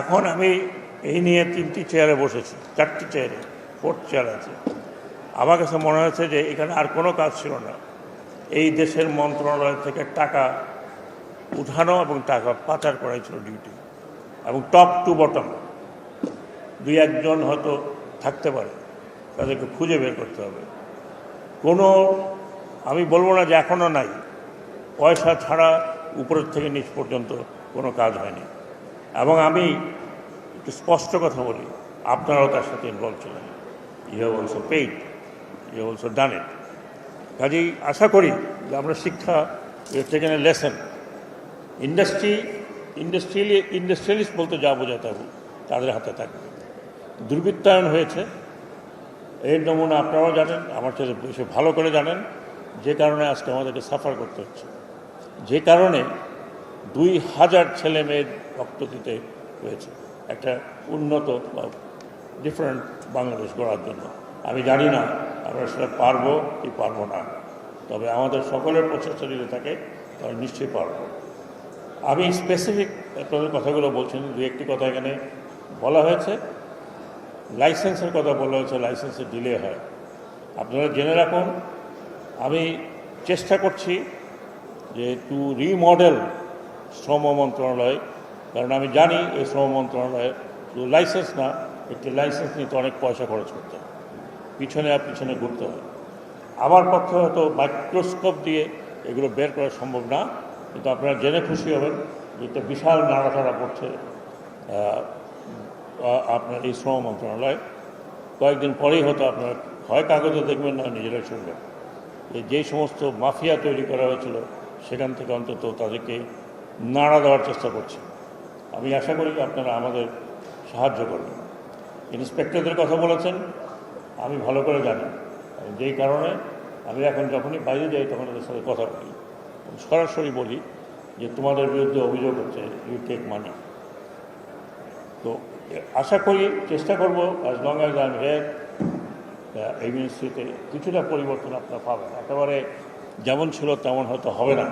এখন আমি এই নিয়ে তিনটি চেয়ারে বসেছি, চারটি চেয়ারে ফোর্থ চেয়ার আছে। আমার কাছে মনে হয়েছে যে এখানে আর কোনো কাজ ছিল না। এই দেশের মন্ত্রণালয় থেকে টাকা উঠানো এবং টাকা পাচার করাই ছিল ডিউটি এবং টপ টু বটম দুই একজন হয়তো থাকতে পারে, তাদেরকে খুঁজে বের করতে হবে। কোনো, আমি বলব না যে এখনও নাই, পয়সা ছাড়া উপরের থেকে নিচ পর্যন্ত কোনো কাজ হয়নি। এবং আমি একটু স্পষ্ট কথা বলি, আপনারাও তার সাথে ইনভলভ ছিলেন। You have also paid you have also done it কাজেই আশা করি যে আমরা শিক্ষা এখানে লেসেন ইন্ডাস্ট্রি ইন্ডাস্ট্রিয়ালি ইন্ডাস্ট্রিয়ালিস্ট বলতে যা বোঝাতে হবে তাদের হাতে থাকবে। দুর্বৃত্তায়ন হয়েছে। এর নমুনা আপনারাও জানেন, আমার ছেলে বেশি ভালো করে জানেন। যে কারণে আজকে আমাদেরকে সাফার করতে হচ্ছে। যে কারণে দুই হাজার ছেলে মেয়ের রক্ত দিতে হয়েছে। একটা উন্নত বা ডিফারেন্ট বাংলাদেশ গড়ার জন্য। আমি জানি না আমরা সেটা পারব কি পারব না। তবে আমাদের সকলের প্রচেষ্টা যদি থাকে, তাহলে নিশ্চয়ই পারব। আমি স্পেসিফিক আপনাদের কথাগুলো বলছেন দু একটি কথা এখানে বলা হয়েছে। লাইসেন্সের কথা বলা হয়েছে লাইসেন্সের ডিলে হয়। আপনারা জেনে রাখুন, আমি চেষ্টা করছি যে টু রিমডেল শ্রম মন্ত্রণালয় কারণ আমি জানি এই শ্রম মন্ত্রণালয়ে শুধু লাইসেন্স না একটি লাইসেন্স নিতে অনেক পয়সা খরচ করতে হয়। পিছনে আর পিছনে ঘুরতে হয়। আমার পক্ষে হয়তো মাইক্রোস্কোপ দিয়ে এগুলো বের করা সম্ভব না কিন্তু আপনারা জেনে খুশি হবেন যে একটা বিশাল নাড়াচাড়া আহ, আপনার এই শ্রম মন্ত্রণালয়। কয়েকদিন পরেই হয়তো আপনারা হয় কাগজে দেখবেন না নিজেরাই শুনবেন। যে সমস্ত মাফিয়া তৈরি করা হয়েছিল সেখান থেকে অন্তত তাদেরকে নাড়া দেওয়ার চেষ্টা করছে। আমি আশা করি আপনারা আমাদের সাহায্য করবেন। ইন্সপেক্টরদের কথা বলেছেন, আমি ভালো করে জানি। যেই কারণে আমি এখন যখনই বাইরে যাই তখন ওদের সাথে কথা বলি। সরাসরি বলি যে তোমাদের বিরুদ্ধে অভিযোগ হচ্ছে ইউ টেক মানি তো আশা করি, চেষ্টা করব অ্যাজ লং অ্যাজ আই এই মিনিস্ট্রিতে কিছুটা পরিবর্তন আপনারা পাবেন। একেবারে যেমন ছিল তেমন হয়তো হবে না।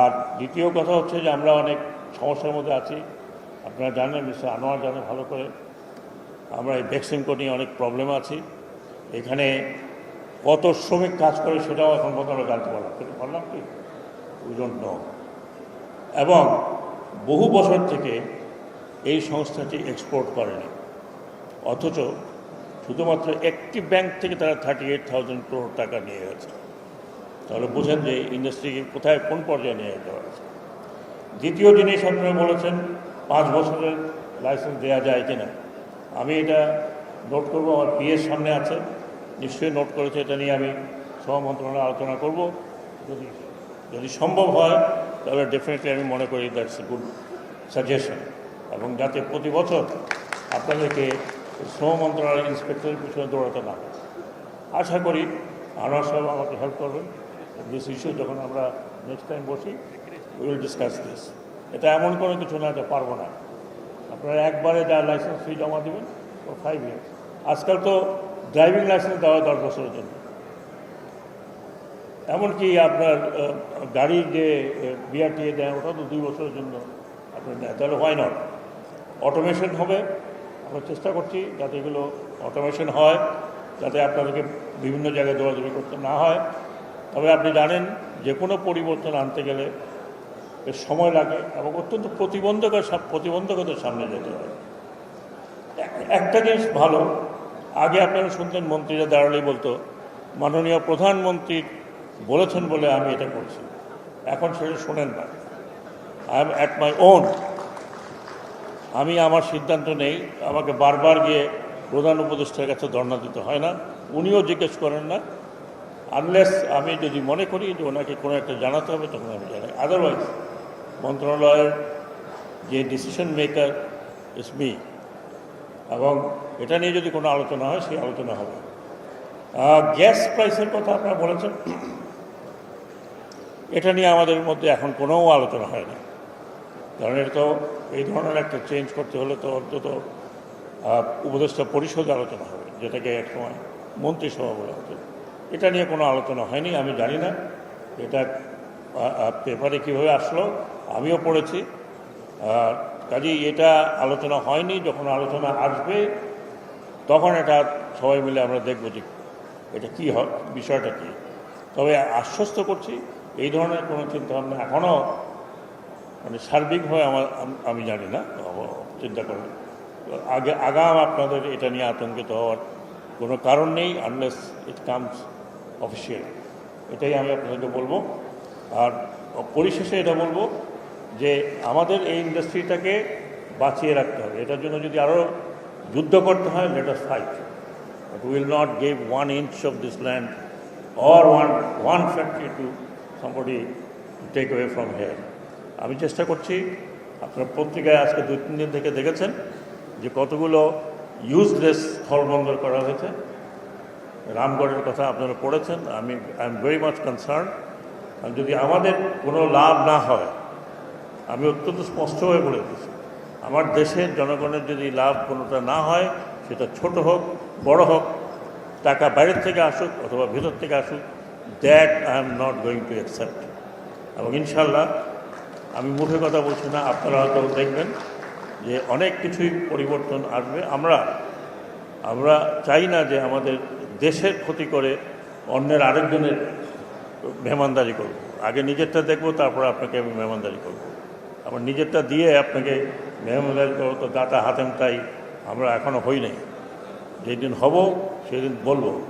আর দ্বিতীয় কথা হচ্ছে যে আমরা অনেক সমস্যার মধ্যে আছি। আপনারা জানেন, মিস্টার আনোয়ার জানে ভালো করে, আমরা এই ভ্যাকসিনকো নিয়ে অনেক প্রবলেম আছি। এখানে কত শ্রমিক কাজ করে সেটাও এখন পর্যন্ত আমরা জানতে পারলাম। কিন্তু পারলাম কি ডোন্ট নো এবং বহু বছর থেকে এই সংস্থাটি এক্সপোর্ট করেনি। অথচ শুধুমাত্র একটি ব্যাংক থেকে তারা থার্টি এইট থাউজেন্ড ক্রোড় টাকা নিয়ে গেছে তাহলে বোঝেন যে ইন্ডাস্ট্রিকে কোথায় কোন পর্যায়ে নিয়ে যেতে পারছে দ্বিতীয় জিনিস আপনারা বলেছেন, পাঁচ বছরের লাইসেন্স দেওয়া যায় কিনা। আমি এটা নোট করব, আমার পিএর সামনে আছে। নিশ্চয়ই নোট করেছে, এটা নিয়ে আমি সহ মন্ত্রণালয়ে আলোচনা করব। যদি যদি সম্ভব হয়, তাহলে ডেফিনেটলি আমি মনে করি দ্যাটস এ গুড সাজেশন এবং যাতে প্রতি বছর আপনাদেরকে শ্রম মন্ত্রণালয়ের ইন্সপেক্টরের পিছনে দৌড়াতে না আশা করি আনোয়ার সাহেব আমাকে হেল্প করবেন। দিস ইস্যু যখন আমরা নেক্সট টাইম বসি উইল ডিসকাস দিস এটা এমন কোনো কিছু না এটা পারব না। আপনারা একবারে যা লাইসেন্স ফি জমা দেবেন ও ফাইভ ইয়ার্স আজকাল তো ড্রাইভিং লাইসেন্স দেওয়া দশ বছরের জন্য। এমনকি আপনার গাড়ির যে বিআরটিএ দেয়, ওটা তো দুই বছরের জন্য। আপনার দেয় তাহলে হয় নট অটোমেশন হবে। আমরা চেষ্টা করছি যাতে এগুলো অটোমেশন হয়, যাতে আপনাদেরকে বিভিন্ন জায়গায় দৌড়াদৌড়ি করতে না হয়। তবে আপনি জানেন, যে কোনো পরিবর্তন আনতে গেলে বেশ সময় লাগে এবং অত্যন্ত প্রতিবন্ধকর প্রতিবন্ধকতার সামনে যেতে হয়। একটা জিনিস ভালো, আগে আপনারা শুনতেন মন্ত্রীরা দাঁড়ালেই বলতো, মাননীয় প্রধানমন্ত্রী বলেছেন বলে আমি এটা করছি। এখন সেটা শোনেন না। I am at my own আমি আমার সিদ্ধান্ত নেই, আমাকে বারবার গিয়ে প্রধান উপদেষ্টার কাছে ধর্ণা দিতে হয় না, উনিও জিজ্ঞেস করেন না আনলেস আমি যদি মনে করি যে ওনাকে কোনো একটা জানাতে হবে, তখন আমি জানাই। আদারওয়াইজ মন্ত্রণালয়ের যে ডিসিশন মেকার ইস মি এবং এটা নিয়ে যদি কোনো আলোচনা হয়, সেই আলোচনা হবে। গ্যাস প্রাইসের কথা আপনারা বলেছেন। এটা নিয়ে আমাদের মধ্যে এখন কোনো আলোচনা হয় না। কারণ এটা তো এই ধরনের একটা চেঞ্জ করতে হলে তো অন্তত উপদেষ্টা পরিষদে আলোচনা হবে, যেটাকে একসময় মন্ত্রিসভা বলা হতো। এটা নিয়ে কোনো আলোচনা হয়নি, আমি জানি না। এটা পেপারে কীভাবে আসলো, আমিও পড়েছি। কাজেই এটা আলোচনা হয়নি, যখন আলোচনা আসবে, তখন এটা সবাই মিলে আমরা দেখব যে এটা কী হয়, বিষয়টা কী। তবে আশ্বস্ত করছি, এই ধরনের কোনো চিন্তাভাবনা এখনও মানে সার্বিকভাবে আমার, আমি জানি না চিন্তা করেন আগে, আগাম আপনাদের এটা নিয়ে আতঙ্কিত হওয়ার কোনো কারণ নেই আনলেস ইট কামস অফিসিয়াল এটাই আমি আপনাদেরকে বলব। আর পরিশেষে এটা বলব যে আমাদের এই ইন্ডাস্ট্রিটাকে বাঁচিয়ে রাখতে হবে। এটার জন্য যদি আরও যুদ্ধ করতে হয় let us fight But we not not one inch of this land or one one one to somebody to take away from আমি চেষ্টা করছি, আপনার পত্রিকায় আজকে দুই, তিন দিন থেকে দেখেছেন যে কতগুলো ইউজলেস স্থলবন্দর করা হয়েছে। রামগড়ের কথা আপনারা পড়েছেন, আমি I am very much concern যদি আমাদের কোনো লাভ না হয়, আমি অত্যন্ত স্পষ্টভাবে বলে দিচ্ছি, আমার দেশের জনগণের যদি লাভ কোনোটা না হয়, সেটা ছোট হোক, বড় হোক, টাকা বাইরের থেকে আসুক অথবা ভেতর থেকে আসুক that I am not going to accept এবং ইনশাল্লাহ আমি মুখে কথা বলছি না, আপনারা হয়তো দেখবেন যে অনেক কিছুই পরিবর্তন আসবে। আমরা আমরা চাই না যে আমাদের দেশের ক্ষতি করে অন্যের আরেকজনের মেহমানদারি করব। আগে নিজেরটা দেখব, তারপর আপনাকে আমি মেহমানদারি করব। আমার নিজেরটা দিয়ে আপনাকে মেহমানদারি করব, তো দাতা হাতেমটাই আমরা এখনও হই নাই। যেদিন হব, সেদিন বলব।